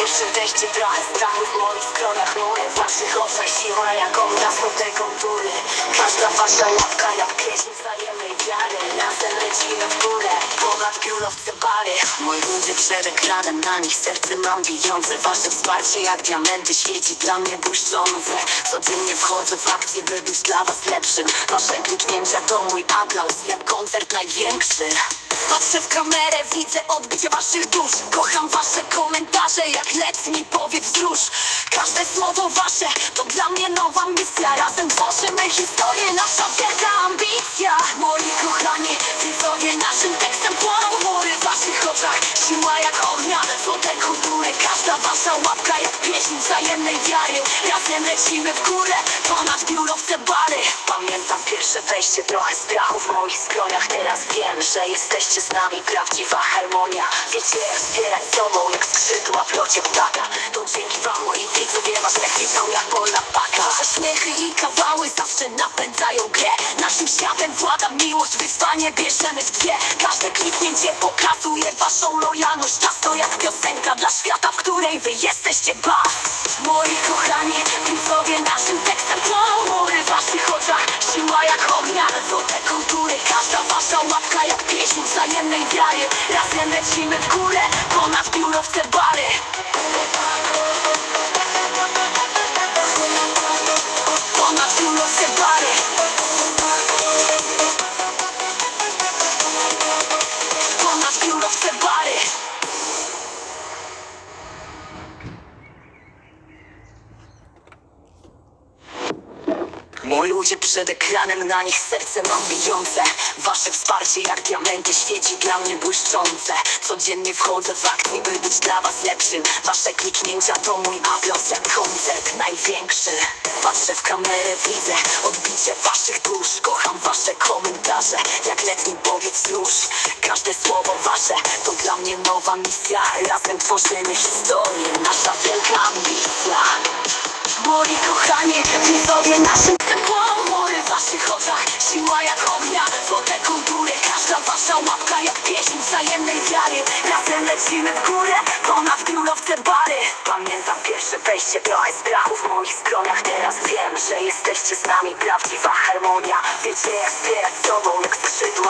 pierwsze wejście trochę strachu w moich stronach Moje w waszych oczach siła jak ognia smutne kontury. Każda wasza łapka jak pieśń wzajemnej wiary. Razem lecimy w górę, ponad biurowce bary. Moi ludzie przed ekranem, na nich serce mam bijące Wasze wsparcie jak diamenty świeci dla mnie błyszczące. Codziennie wchodzę w akcję, by być dla was lepszym. Wasze kliknięcia to mój aplauz, jak koncert największy. Patrzę w kamerę, widzę odbicie waszych dusz. Kocham wasze komentarze, jak letni powiew wzrusz. Każde słowo wasze to dla mnie nowa misja. Razem tworzymy historię, nasza wielka ambicja. Moi kochani, widzowie naszym tekstem płoną mury w waszych oczach. Siła jak ognia, złote kultury Każda wasza łapka pieśń wzajemnej wiary. Razem lecimy w górę, ponad biurowce bary. Pamiętam pierwsze wejście, trochę strachu w moich skroniach. Teraz wiem, że jesteście z nami, prawdziwa harmonia. Wiecie jak wspierać sobą, jak skrzydła w locie ptaka. To dzięki wam moi widzowie was jak widzą jak polna paka. Wasze śmiechy i kawały zawsze napędzają grę. Naszym światem włada miłość, wyzwanie bierzemy w dwie. Każde kliknięcie pokazuje waszą lojalność. Czas to jak piosenka dla świata, w której wy jesteście ba wzajemnej wiary Razem lecimy w górę, Moi ludzie przed ekranem, na nich serce mam bijące. Wasze wsparcie jak diamenty świeci dla mnie błyszczące. Codziennie wchodzę w akcję, by być dla was lepszym. Wasze kliknięcia to mój aplauz jak koncert największy. Patrzę w kamerę, widzę odbicie waszych dusz. Kocham wasze komentarze, jak letni powiedz wzrusz Każde słowo wasze to dla mnie nowa misja. Razem tworzymy historię, nasza wielka ambicja. Moi kochani, widzowie naszym wasza łapka jak pieśń wzajemnej wiary. Razem lecimy w górę, ponad biurowce bary. Pamiętam pierwsze wejście, trochę strachu w moich stronach. Teraz wiem, że jesteście z nami, prawdziwa harmonia. Wiecie jak wspierać sobą, jak skrzydła